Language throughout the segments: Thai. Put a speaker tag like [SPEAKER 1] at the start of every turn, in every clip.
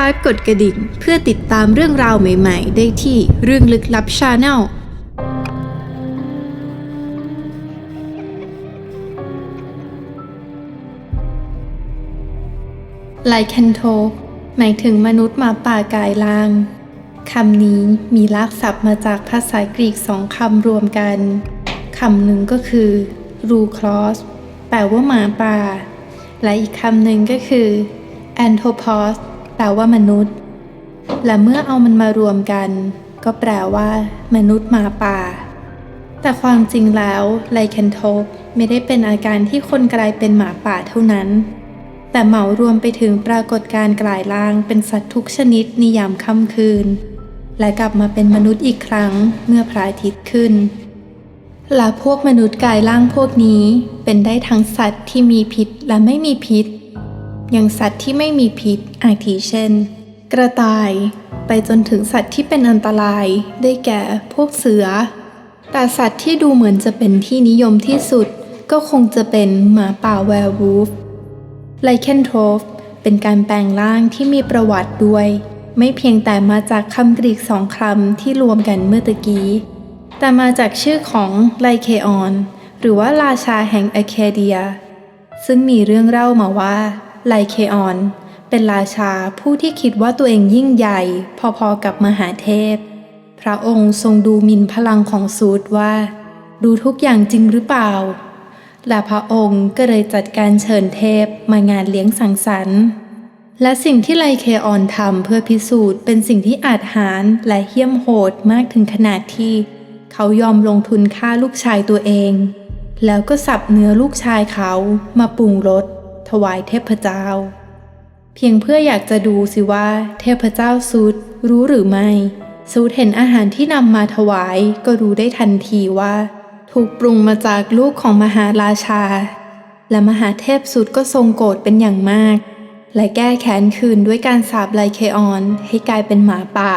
[SPEAKER 1] subscribe กดกระดิ่ง เพื่อติดตามเรื่องราวใหม่ ๆ ได้ที่เรื่องลึกลับ Channel ไลแคนโทหมายถึงมนุษย์หมาป่ากายล่าง คำนี้มีลากศัพท์มาจากภาษากรีกสองคำรวมกัน คำหนึ่งก็คือรูคลอสแปลว่าหมาป่า และอีกคำหนึ่งก็คือแอนโทพอส ลว่ามนุษย์ และเมื่อเอามันมารวมกัน ก็แปลว่า มนุษย์หมาป่า แต่ความจริงแล้วไลแคนโทปไม่ได้เป็นอาการที่คนกลายเป็นหมาป่าเท่านั้น แต่เหมารวมไปถึงปรากฏการ์กลายร่างเป็นสัตว์ทุกชนิดในยามค่ำคืน และกลับมาเป็นมนุษย์อีกครั้งเมื่อพระอาทิตย์ขึ้นและพวกมนุษย์กายร่างพวกนี้เป็นได้ทั้งสัตว์ที่มีพิษและไม่มีพิษ ย่างสัตว์ที่ไม่มีพิษ อาทิเช่น กระต่าย ไปจนถึงสัตว์ที่เป็นอันตราย ได้แก่พวกเสือ แต่สัตว์ที่ดูเหมือนจะเป็นที่นิยมที่สุด ก็คงจะเป็นหมาป่าแวร์วูฟไลเคนโทรฟเป็นการแปลงร่างที่มีประวัติด้วย ไม่เพียงแต่มาจากคำกรีกสองคำที่รวมกันเมื่อตะกี้ แต่มาจากชื่อของไลเคออน หรือว่าราชาแห่งอาเคเดีย ซึ่งมีเรื่องเล่ามาว่า ไลเคออน เป็นราชาผู้ที่คิดว่าตัวเองยิ่งใหญ่ พอๆกับมหาเทพ พระองค์ทรงดูหมิ่นพลังของซูดว่า ดูทุกอย่างจริงหรือเปล่า และพระองค์ก็เลยจัดการเชิญเทพมางานเลี้ยงสังสรรค์และสิ่งที่ไลเคออนทำเพื่อพิสูจน์เป็นสิ่งที่อาจหารและเหี้ยมโหดมากถึงขนาดที่ เขายอมลงทุนฆ่าลูกชายตัวเอง แล้วก็สับเนื้อลูกชายเขามาปรุงรส ถวายเทพเจ้า เพียงเพื่ออยากจะดูสิว่า เทพเจ้าซูดรู้หรือไม่ซูดเห็นอาหารที่นำมาถวายก็รู้ได้ทันทีว่า ถูกปรุงมาจากลูกของมหาราชา และมหาเทพสุดก็ทรงโกรธเป็นอย่างมาก และแก้แค้นคืนด้วยการสาบไลเคออนให้กลายเป็นหมาป่า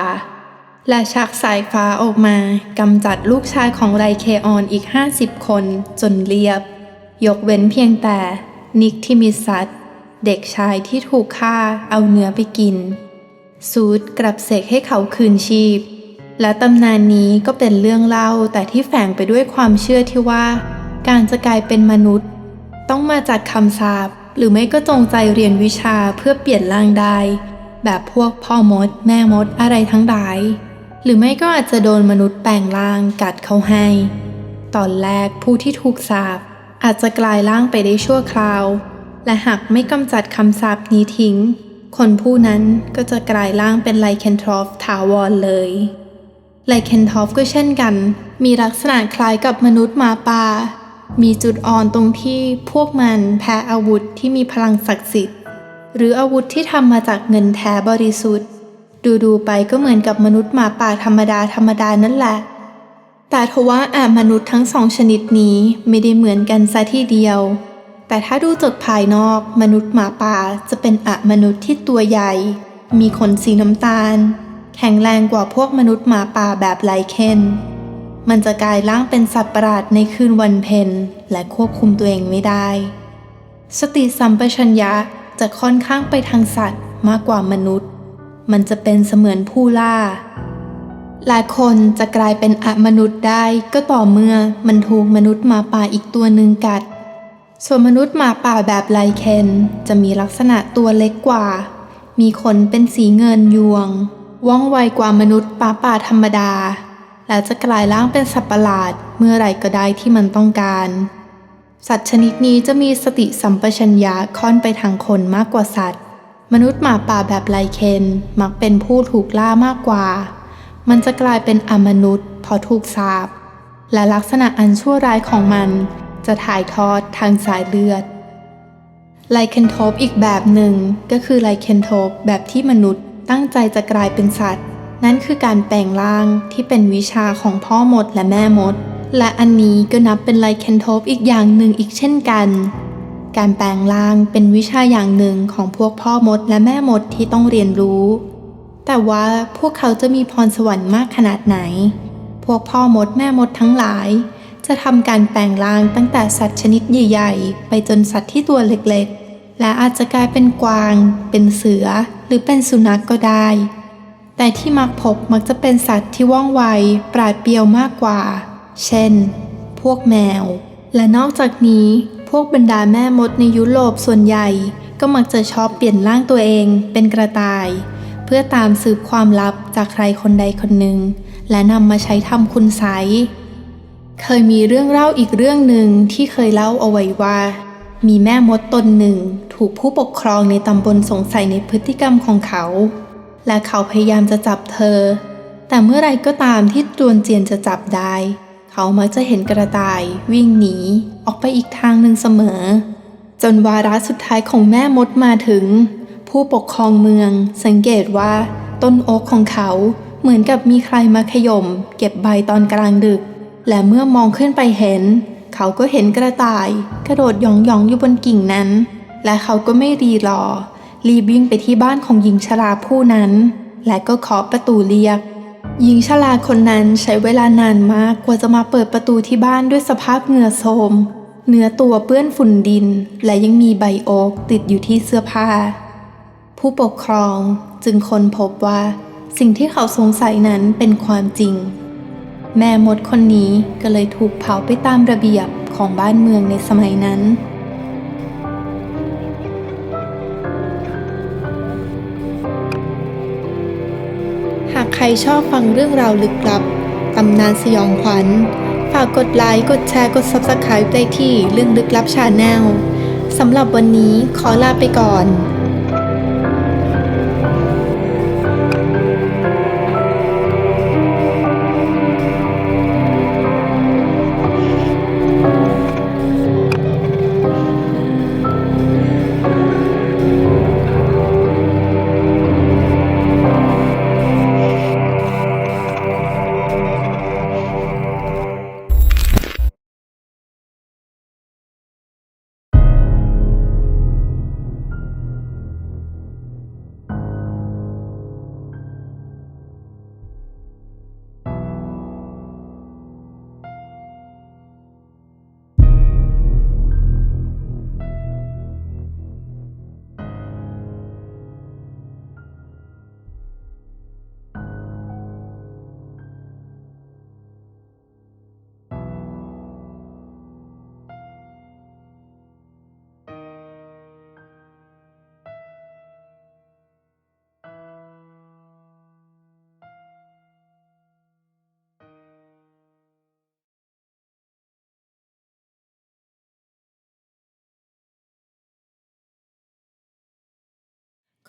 [SPEAKER 1] และชักสายฟ้าออกมากำจัดลูกชายของไลเคออนอีก 50 คนจนเรียบ ยกเว้นเพียงแต่ นิกทิมิสัตเด็กชายที่ถูกฆ่าเอาเนื้อไปกิน ซูดกลับเสกให้เขาคืนชีพ และตำนานนี้ก็เป็นเรื่องเล่าแต่ที่แฝงไปด้วยความเชื่อที่ว่า การจะกลายเป็นมนุษย์ ต้องมาจากคำสาปหรือไม่ก็จงใจเรียนวิชาเพื่อเปลี่ยนร่างได้ แบบพวกพ่อมด แม่มดอะไรทั้งหลาย หรือไม่ก็อาจจะโดนมนุษย์แปลงร่างกัดเขาให้ ตอนแรกผู้ที่ถูกสาป อาจจะกลายร่างไปได้ชั่วคราว และหากไม่กำจัดคำสาปนี้ทิ้ง คนผู้นั้นก็จะกลายร่างเป็นไลเคนทรอฟถาวรเลยไลเคนทอฟก็เช่นกัน มีลักษณะคล้ายกับมนุษย์หมาป่า มีจุดอ่อนตรงที่พวกมันแพ้อาวุธที่มีพลังศักดิ์สิทธิ์ หรืออาวุธที่ทำมาจากเงินแท้บริสุทธิ์ ดูๆไปก็เหมือนกับมนุษย์หมาป่าธรรมดาธรรมดานั่นแหละ แต่ทว่าอามนุษย์ทั้งสองชนิดนี้ไม่ได้เหมือนกันซะทีเดียว แต่ถ้าดูจากภายนอกมนุษย์หมาป่าจะเป็นอะมนุษย์ที่ตัวใหญ่ มีขนสีน้ำตาล แข็งแรงกว่าพวกมนุษย์หมาป่าแบบไลเคนมันจะกลายร่างเป็นสัตว์ประหลาดในคืนวันเพ็ญและควบคุมตัวเองไม่ได้ สติสัมปชัญญะจะค่อนข้างไปทางสัตว์มากกว่ามนุษย์ มันจะเป็นเสมือนผู้ล่า หลายคนจะกลายเป็นอมนุษย์ได้ก็ต่อเมื่อมันถูกมนุษย์หมาป่าอีกตัวหนึ่งกัด ส่วนมนุษย์หมาป่าแบบไลเคนจะมีลักษณะตัวเล็กกว่า มีขนเป็นสีเงินยวง ว่องไวกว่ามนุษย์ป่าป่าธรรมดา และจะกลายร่างเป็นสัตว์ประหลาดเมื่อไหร่ก็ได้ที่มันต้องการ สัตว์ชนิดนี้จะมีสติสัมปชัญญะค่อนไปทางคนมากกว่าสัตว์ มนุษย์หมาป่าแบบไลเคนมักเป็นผู้ถูกล่ามากกว่า มันจะกลายเป็นอมนุษย์เพราะถูกสาปและลักษณะอันชั่วร้ายของมัน จะถ่ายทอดทางสายเลือดไลเคนโทปอีกแบบหนึ่งก็คือไลเคนโทปแบบที่มนุษย์ตั้งใจจะกลายเป็นสัตว์ นั่นคือการแปลงร่างที่เป็นวิชาของพ่อมดและแม่มด และอันนี้ก็นับเป็นไลเคนโทปอีกอย่างหนึ่งอีกเช่นกัน การแปลงร่างเป็นวิชาอย่างหนึ่งของพวกพ่อมดและแม่มดที่ต้องเรียนรู้ แต่ว่าพวกเขาจะมีพรสวรรค์มากขนาดไหน พวกพ่อมดแม่มดทั้งหลาย จะทำการแปลงร่างตั้งแต่สัตว์ชนิดใหญ่ ๆ ไปจนสัตว์ที่ตัวเล็กๆ และอาจจะกลายเป็นกวาง เป็นเสือ หรือเป็นสุนัขกก็ได้ แต่ที่มักพบมักจะเป็นสัตว์ที่ว่องไว ปราดเปรียวมากกว่า เช่น พวกแมว และนอกจากนี้ พวกบรรดาแม่มดในยุโรปส่วนใหญ่ ก็มักจะชอบเปลี่ยนร่างตัวเองเป็นกระต่าย เพื่อตามสืบความลับจากใครคนใดคนหนึ่ง และนำมาใช้ทำคุณไสเคยมีเรื่องเล่าอีกเรื่องหนึ่งที่เคยเล่าเอาไว้ว่า มีแม่มดตนหนึ่ง ถูกผู้ปกครองในตำบลสงสัยในพฤติกรรมของเขา และเขาพยายามจะจับเธอ แต่เมื่อไรก็ตามที่จวนเจียนจะจับได้ เขามักจะเห็นกระต่าย วิ่งหนี ออกไปอีกทางหนึ่งเสมอ จนวาระสุดท้ายของแม่มดมาถึง ผู้ปกครองเมือง สังเกตว่า ต้นโอ๊กของเขาเหมือนกับมีใครมาขย่มเก็บใบตอนกลางดึก และเมื่อมองขึ้นไปเห็น เขาก็เห็นกระต่าย กระโดดหยองๆอยู่บนกิ่งนั้น และเขาก็ไม่รีรอ รีบวิ่งไปที่บ้านของหญิงชราผู้นั้น และก็เคาะประตูเรียกหญิงชราคนนั้นใช้เวลานานมากกว่าจะมาเปิดประตูที่บ้านด้วยสภาพเหงื่อโทมเนื้อตัวเปื้อนฝุ่นดิน และยังมีใบโอ๊กติดอยู่ที่เสื้อผ้า ผู้ปกครองจึงค้นพบว่า สิ่งที่เขาสงสัยนั้นเป็นความจริง แม่มดคนนี้ก็เลยถูกเผาไปตามระเบียบของบ้านเมืองในสมัยนั้นหากใครชอบฟังเรื่องราวลึกลับ ตำนานสยองขวัญ ฝากกดไลค์ กดแชร์ กด Subscribe ได้ที่เรื่องลึกลับชาแนล สำหรับวันนี้ขอลาไปก่อน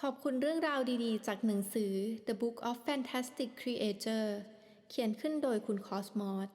[SPEAKER 1] ขอบคุณเรื่องราวดีๆ จากหนังสือ The Book of Fantastic Creature เขียนขึ้นโดยคุณคอสมอส